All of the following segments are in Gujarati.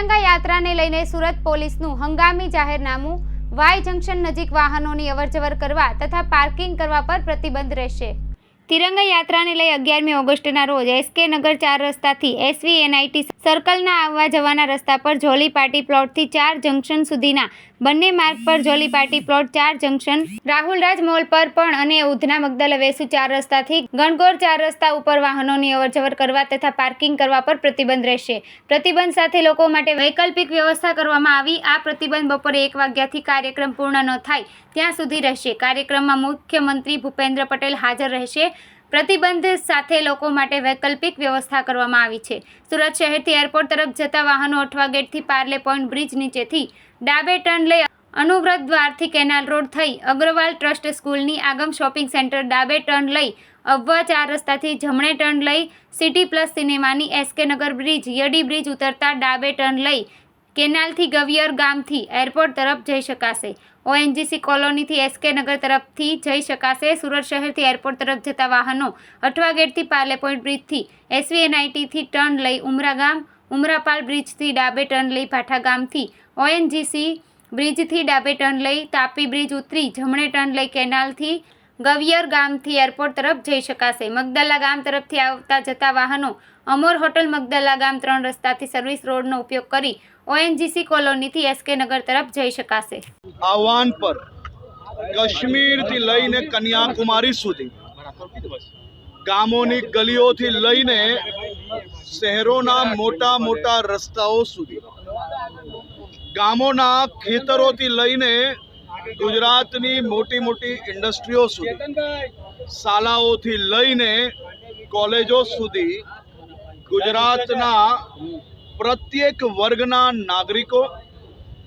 તિરંગા યાત્રાને લઈને સુરત પોલીસનું હંગામી જાહેરનામું, વાય જંકશન નજીક વાહનોની અવરજવર કરવા તથા પાર્કિંગ કરવા પર પ્રતિબંધ રહેશે. તિરંગા યાત્રાને લઈ અગિયારમી ઓગસ્ટના રોજ એસકે નગર ચાર રસ્તાથી એસવી એનઆઈટી સર્કલના આવવા જવાના રસ્તા પર જોલી પાર્ટી પ્લોટથી ચાર જંકશન સુધીના બંને માર્ગ પર જોલી પાર્ટી પ્લોટ ચાર જંકશન, રાહુલરાજ મોલ પર પણ અને ઉધના મગદલ વેસુ ચાર રસ્તાથી ગણગોર ચાર રસ્તા ઉપર વાહનોની અવરજવર કરવા તથા પાર્કિંગ કરવા પર પ્રતિબંધ રહેશે. પ્રતિબંધ સાથે લોકો માટે વૈકલ્પિક વ્યવસ્થા કરવામાં આવી. આ પ્રતિબંધ બપોરે એક વાગ્યાથી કાર્યક્રમ પૂર્ણ ન થાય ત્યાં સુધી રહેશે. કાર્યક્રમમાં મુખ્યમંત્રી ભૂપેન્દ્ર પટેલ હાજર રહેશે. પ્રતિબંધ સાથે લોકો માટે વૈકલ્પિક વ્યવસ્થા કરવામાં આવી છે. સુરત શહેરથી એરપોર્ટ તરફ જતા વાહનો અઠવા ગેટથી પાર્લે પોઈન્ટ બ્રિજ નીચેથી ડાબે ટર્ન લઈ અનુવ્રત દ્વારથી કેનાલ રોડ થઈ અગ્રવાલ ટ્રસ્ટ સ્કૂલની આગમ શોપિંગ સેન્ટર ડાબે ટર્ન લઈ અવવા ચાર રસ્તાથી જમણે ટર્ન લઈ સિટી પ્લસ સિનેમાની એસકે નગર બ્રિજ યડી બ્રિજ ઉતરતા ડાબે ટર્ન લઈ કેનાલથી ગવિયર ગામથી એરપોર્ટ તરફ જઈ શકાશે. ઓએનજીસી કોલોનીથી એસકે નગર તરફથી જઈ શકાશે. સુરત શહેરથી એરપોર્ટ તરફ જતા વાહનો અઠવા ગેટથી પાર્લે પોઈન્ટ બ્રિજથી એસવીએનઆઈટીથી ટર્ન લઈ ઉમરા ગામ, ઉમરાપાલ બ્રિજથી ડાબે ટર્ન લઈ ભાઠા ગામથી ઓએનજીસી બ્રિજથી ડાબે ટર્ન લઈ તાપી બ્રિજ ઉતરી જમણે ટર્ન લઈ કેનાલથી ગવિયર ગામથી એરપોર્ટ તરફ જઈ શકાશે. મગદલ્લા ગામ તરફથી આવતા જતા વાહનો અમોર હોટલ મગદલ્લા ગામ ત્રણ રસ્તાથી સર્વિસ રોડનો ઉપયોગ કરી ઓએનજીસી કોલોનીથી એસકે નગર તરફ જઈ શકાશે. આહવાન પર કાશ્મીરથી લઈને કન્યાકુમારી સુધી ગામોની ગલીઓથી લઈને શહેરોના મોટા મોટા રસ્તાઓ સુધી ગામોના ખેતરોથી લઈને ગુજરાતની મોટી મોટી ઇન્ડસ્ટ્રીઓ સુધી શાળાઓથી લઈને કોલેજો સુધી ગુજરાતના પ્રત્યેક વર્ગના નાગરિકો,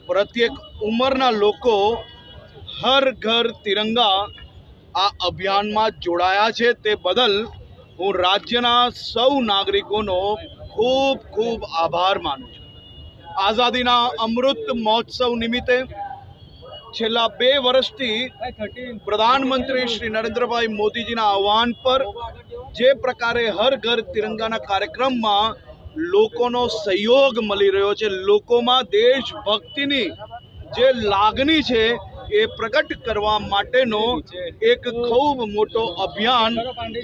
પ્રત્યેક ઉંમરના લોકો હર ઘર તિરંગા આ અભિયાનમાં જોડાયા છે. તે બદલ હું રાજ્યના સૌ નાગરિકોનો ખૂબ ખૂબ આભાર માનું છું. આઝાદીના અમૃત મહોત્સવ નિમિત્તે છેલ્લા બે વર્ષથી પ્રધાનમંત્રી શ્રી નરેન્દ્રભાઈ મોદીજીના આહવાન પર જે પ્રકારે હર ઘર તિરંગાના કાર્યક્રમમાં લોકોનો સહયોગ મળી રહ્યો છે. લોકોમાં દેશભક્તિની જે લાગણી છે એ પ્રગટ કરવા માટેનો એક ખૂબ મોટો અભિયાન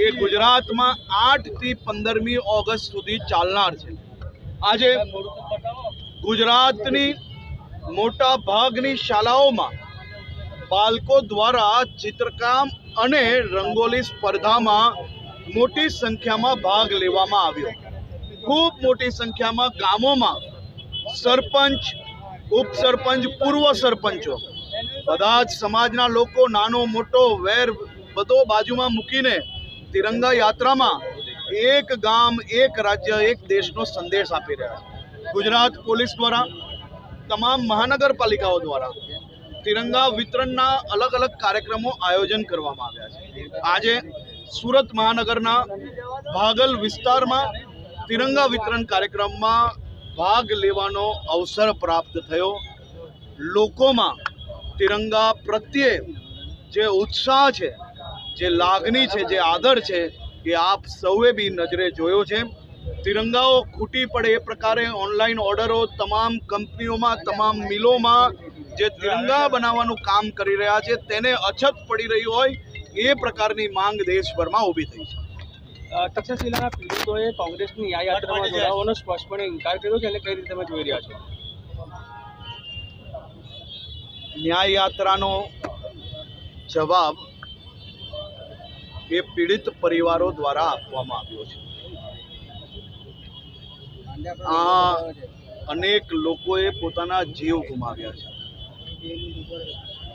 એ ગુજરાતમાં આઠથી પંદરમી ઓગસ્ટ સુધી ચાલનાર છે. આજે ગુજરાતની મોટા ભાગની શાળાઓમાં બાળકો દ્વારા ચિત્રકામ અને રંગોલી સ્પર્ધામાં મોટી સંખ્યામાં ભાગ લેવામાં આવ્યો. ખૂબ મોટી સંખ્યામાં ગામોમાં સરપંચ, ઉપસરપંચ, પૂર્વ સરપંચો બધા જ સમાજના લોકો નાનો, મોટો, વેર બધો બાજુમાં મૂકીને તિરંગા યાત્રામાં એક ગામ, એક રાજ્ય, એક દેશનો સંદેશ આપી રહ્યા ગુજરાત પોલીસ દ્વારા, તમામ મહાનગરપાલિકાઓ દ્વારા તિરંગા વિતરણના અલગ અલગ કાર્યક્રમો આયોજન કરવામાં આવ્યા છે. આજે સુરત મહાનગરના ભાગલ વિસ્તારમાં તિરંગા વિતરણ કાર્યક્રમમાં ભાગ લેવાનો અવસર પ્રાપ્ત થયો. લોકોમાં તિરંગા પ્રત્યે જે ઉત્સાહ છે, જે લાગણી છે, જે આદર છે એ આપ સૌએ બી નજરે જોયો છે. તિરંગાઓ ખૂટી પડે એ પ્રકારે ઓનલાઈન ઓર્ડરો તમામ કંપનીઓમાં, તમામ મિલોમાં જે તિરંગા બનાવવાનું કામ કરી રહ્યા છે, તેને અછત પડી રહી હોય એ પ્રકારની માંગ દેશભરમાં ઊભી થઈ છે. તક્ષશિલાના પીડિતોએ કોંગ્રેસની આ યાત્રામાં જોડાવાનો સ્પષ્ટપણે ઇન્કાર કર્યો છે અને કઈ રીતે તમે જોઈ રહ્યા છો? ન્યાય યાત્રાનો જવાબ એ પીડિત પરિવારો દ્વારા આપવામાં આવ્યો છે. આ અનેક લોકોએ પોતાના જીવ ગુમાવ્યા છે.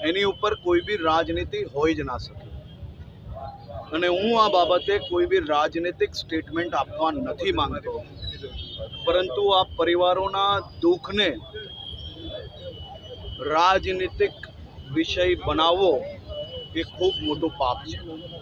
એની ઉપર કોઈ બી રાજનીતિ હોય જ ના શકે. અને હું આ બાબતે કોઈ બી રાજનીતિક સ્ટેટમેન્ટ આપવા નથી માંગતો. પરંતુ આ પરિવારોના દુઃખને રાજનીતિક વિષય બનાવવો એ ખૂબ મોટું પાપ છે.